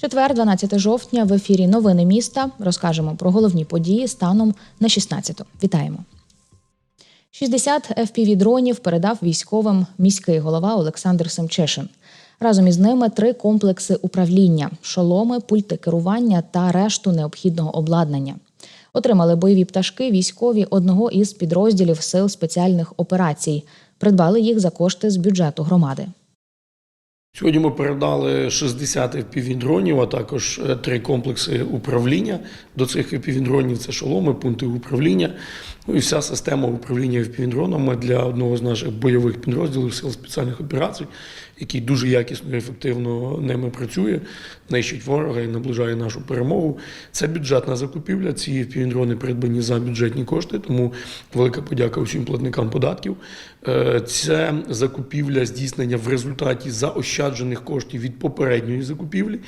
Четвер, 12 жовтня, в ефірі Новини міста розкажемо про головні події станом на 16. Вітаємо. 60 FPV-дронів передав військовим міський голова Олександр Семчешин. Разом із ними три комплекси управління: шоломи, пульти керування та решту необхідного обладнання. Отримали бойові пташки військові одного із підрозділів сил спеціальних операцій. Придбали їх за кошти з бюджету громади. Сьогодні ми передали 60 FPV-дронів, а також е, три комплекси управління. До цих FPV-дронів це шоломи, пункти управління. Ну і вся система управління FPV-дронами для одного з наших бойових підрозділів сил спеціальних операцій, який дуже якісно і ефективно ними працює, нищить ворога і наближає нашу перемогу. Це бюджетна закупівля. Ці FPV-дрони придбані за бюджетні кошти, тому велика подяка усім платникам податків. Е, Це закупівля здійснення в результаті заощаджених коштів від попередньої закупівлі.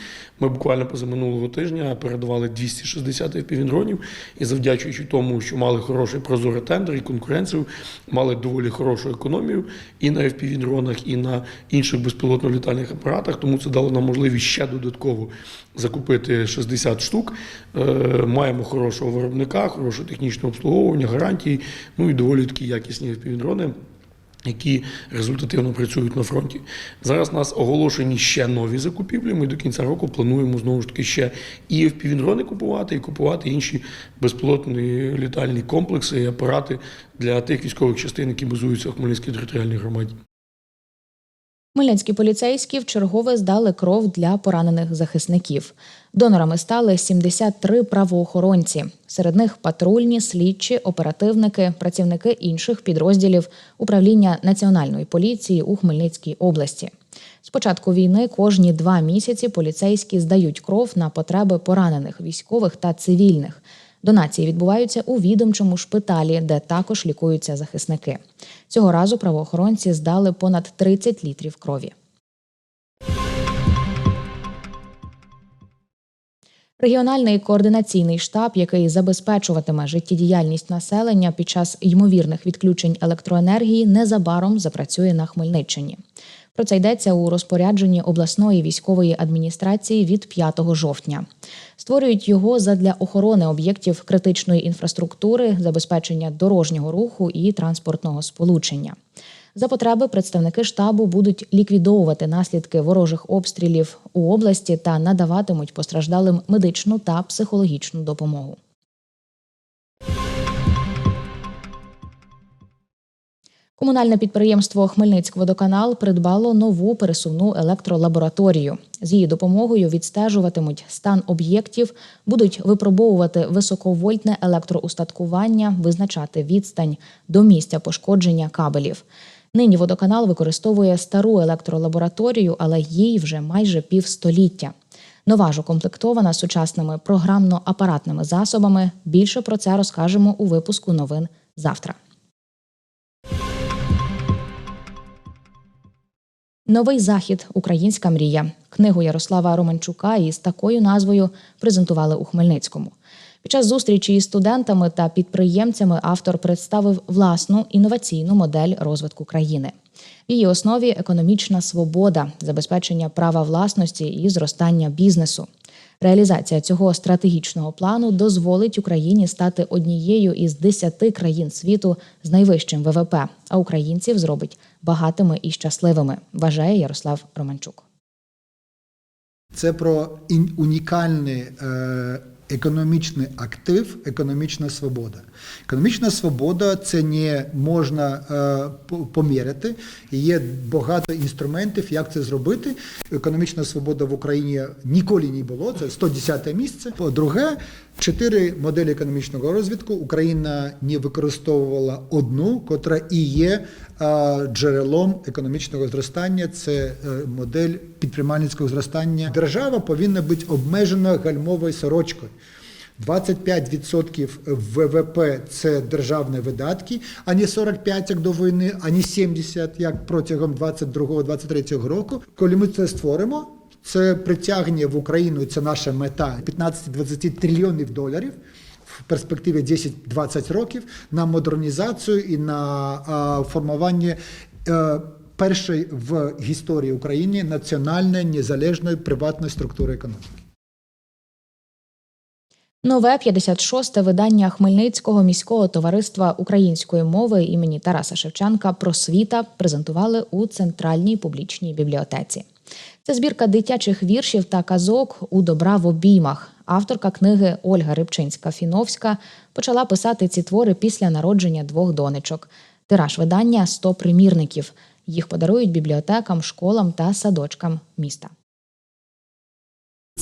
Ми буквально позаминулого тижня передавали 260 FPV-дронів і завдячуючи тому, що мали хороший прозорий тендер і конкуренцію, мали доволі хорошу економію і на FPV-дронах, і на інших безпілотно-літальних апаратах. Тому це дало нам можливість ще додатково закупити 60 штук. Е, Маємо хорошого виробника, хороше технічне обслуговування, гарантії, ну і доволі такі якісні FPV-дрони які результативно працюють на фронті. Зараз у нас оголошені ще нові закупівлі. Ми до кінця року плануємо знову ж таки ще і FPV-дрони купувати, і купувати інші безпілотні літальні комплекси і апарати для тих військових частин, які базуються в Хмельницькій територіальній громаді. Хмельницькі поліцейські вчергове здали кров для поранених захисників. Донорами стали 73 правоохоронці. Серед них патрульні, слідчі, оперативники, працівники інших підрозділів управління національної поліції у Хмельницькій області. З початку війни кожні два місяці поліцейські здають кров на потреби поранених військових та цивільних. Донації відбуваються у відомчому шпиталі, де також лікуються захисники. Цього разу правоохоронці здали понад 30 літрів крові. Регіональний координаційний штаб, який забезпечуватиме життєдіяльність населення під час ймовірних відключень електроенергії, незабаром запрацює на Хмельниччині. Про це йдеться у розпорядженні обласної військової адміністрації від 5 жовтня. Створюють його задля охорони об'єктів критичної інфраструктури, забезпечення дорожнього руху і транспортного сполучення. За потреби представники штабу будуть ліквідовувати наслідки ворожих обстрілів у області та надаватимуть постраждалим медичну та психологічну допомогу. Комунальне підприємство Хмельницькводоканал придбало нову пересувну електролабораторію. З її допомогою відстежуватимуть стан об'єктів, будуть випробовувати високовольтне електроустаткування, визначати відстань до місця пошкодження кабелів. Нині водоканал використовує стару електролабораторію, але їй вже майже півстоліття. Нова ж укомплектована сучасними програмно-апаратними засобами. Більше про це розкажемо у випуску новин завтра. Новий захід Українська мрія. Книгу Ярослава Романчука із такою назвою презентували у Хмельницькому. Під час зустрічі із студентами та підприємцями автор представив власну інноваційну модель розвитку країни. В її основі економічна свобода, забезпечення права власності і зростання бізнесу. Реалізація цього стратегічного плану дозволить Україні стати однією із десяти країн світу з найвищим ВВП, а українців зробить багатими і щасливими, вважає Ярослав Романчук. Це про унікальний е, економічний актив, економічна свобода. Економічна свобода це не можна е, по- поміряти. Є багато інструментів, як це зробити. Економічна свобода в Україні ніколи не було. Це 110 місце. По-друге, чотири моделі економічного розвитку. Україна не використовувала одну, котра і є е, джерелом економічного зростання. Це е, модель підприємницького зростання. Держава повинна бути обмежена гальмовою сорочкою. 25% ВВП це державні видатки, а не 45 як до війни, а не 70 як протягом 22-23 року. Коли ми це створимо, Це притягнення в Україну, це наша мета 15-20 трильйонів доларів в перспективі 10-20 років на модернізацію і на формування е, першої в історії України національної незалежної приватної структури економіки. Нове 56-те видання Хмельницького міського товариства української мови імені Тараса Шевченка Просвіта презентували у центральній публічній бібліотеці. Це збірка дитячих віршів та казок у добра в обіймах. Авторка книги Ольга Рибчинська-Фіновська почала писати ці твори після народження двох донечок. Тираж видання 100 примірників. Їх подарують бібліотекам, школам та садочкам міста.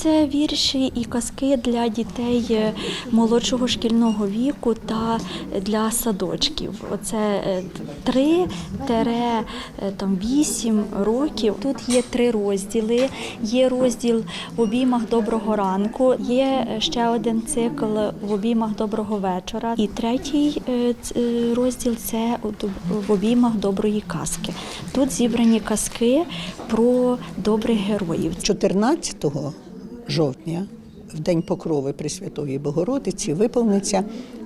Це вірші і казки для дітей е, молодшого шкільного віку та для садочків. Оце 3-8 років. Тут є три розділи. Є розділ в обіймах доброго ранку, є ще один цикл в обіймах доброго вечора. І третій е, е, розділ це в обіймах доброї казки. Тут зібрані казки про добрих героїв. 14 жовтня, в День Покрови Пресвятої Богородиці, виповниться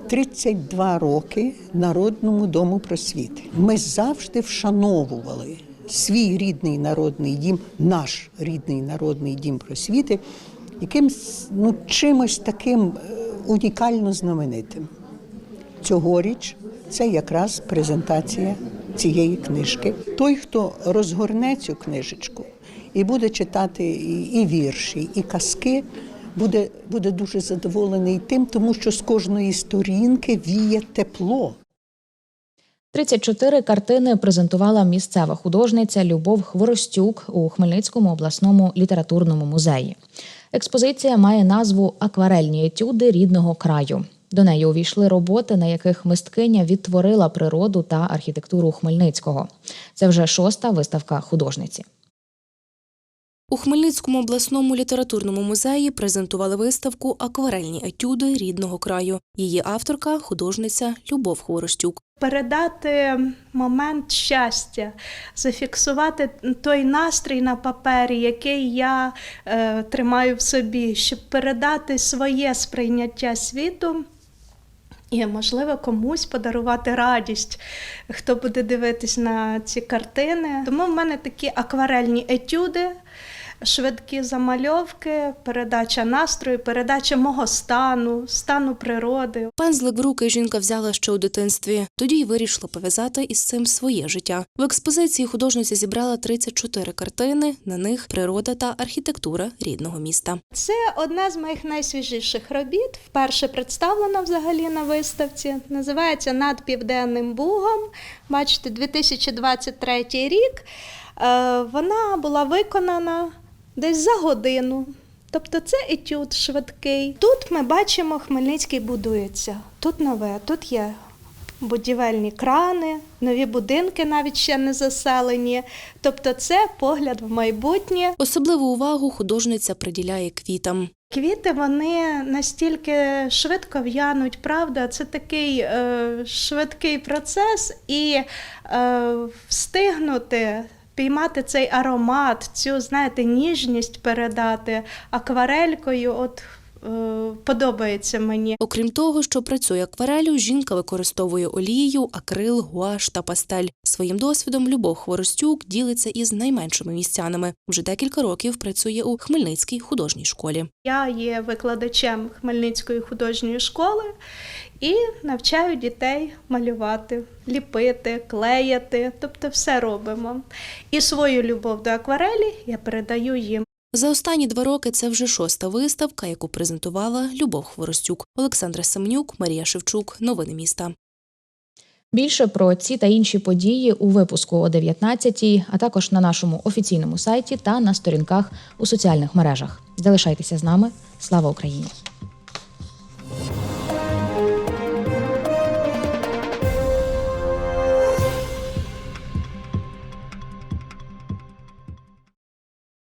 32 роки Народному дому просвіти. Ми завжди вшановували свій рідний народний дім, наш рідний народний дім просвіти, якимсь ну, чимось таким е, унікально знаменитим. Цьогоріч це якраз презентація цієї книжки. Той, хто розгорне цю книжечку і буде читати і, вірші, і казки, буде, буде дуже задоволений тим, тому що з кожної сторінки віє тепло. 34 картини презентувала місцева художниця Любов Хворостюк у Хмельницькому обласному літературному музеї. Експозиція має назву Акварельні етюди рідного краю. До неї увійшли роботи, на яких мисткиня відтворила природу та архітектуру Хмельницького. Це вже шоста виставка художниці. У Хмельницькому обласному літературному музеї презентували виставку Акварельні етюди рідного краю. Її авторка художниця Любов Хворостюк. передати момент щастя, зафіксувати той настрій на папері, який я е, тримаю в собі, щоб передати своє сприйняття світу. І, можливо, комусь подарувати радість, хто буде дивитись на ці картини. Тому в мене такі акварельні етюди, швидкі замальовки, передача настрою, передача мого стану, стану природи. Пензлик в руки жінка взяла ще у дитинстві. Тоді й вирішила пов'язати із цим своє життя. В експозиції художниця зібрала 34 картини. На них природа та архітектура рідного міста. Це одна з моїх найсвіжіших робіт. Вперше представлена взагалі на виставці. Називається Над Південним Бугом. Бачите, 2023 рік. Е, Вона була виконана десь за годину. Тобто це етюд швидкий. Тут ми бачимо, Хмельницький будується. Тут нове, тут є будівельні крани, нові будинки навіть ще не заселені. Тобто це погляд в майбутнє. Особливу увагу художниця приділяє квітам. Квіти вони настільки швидко в'януть, правда, це такий е, швидкий процес, і е, встигнути піймати цей аромат, цю, знаєте, ніжність передати акварелькою. От подобається мені. Окрім того, що працює акварелю, жінка використовує олію, акрил, гуаш та пастель. Своїм досвідом Любов Хворостюк ділиться із найменшими містянами. Вже декілька років працює у Хмельницькій художній школі. Я є викладачем Хмельницької художньої школи і навчаю дітей малювати, ліпити, клеяти, тобто все робимо. І свою любов до акварелі я передаю їм. За останні два роки це вже шоста виставка, яку презентувала Любов Хворостюк, Олександра Семнюк, Марія Шевчук. Новини міста. Більше про ці та інші події у випуску о 19-й, а також на нашому офіційному сайті та на сторінках у соціальних мережах. Залишайтеся з нами. Слава Україні!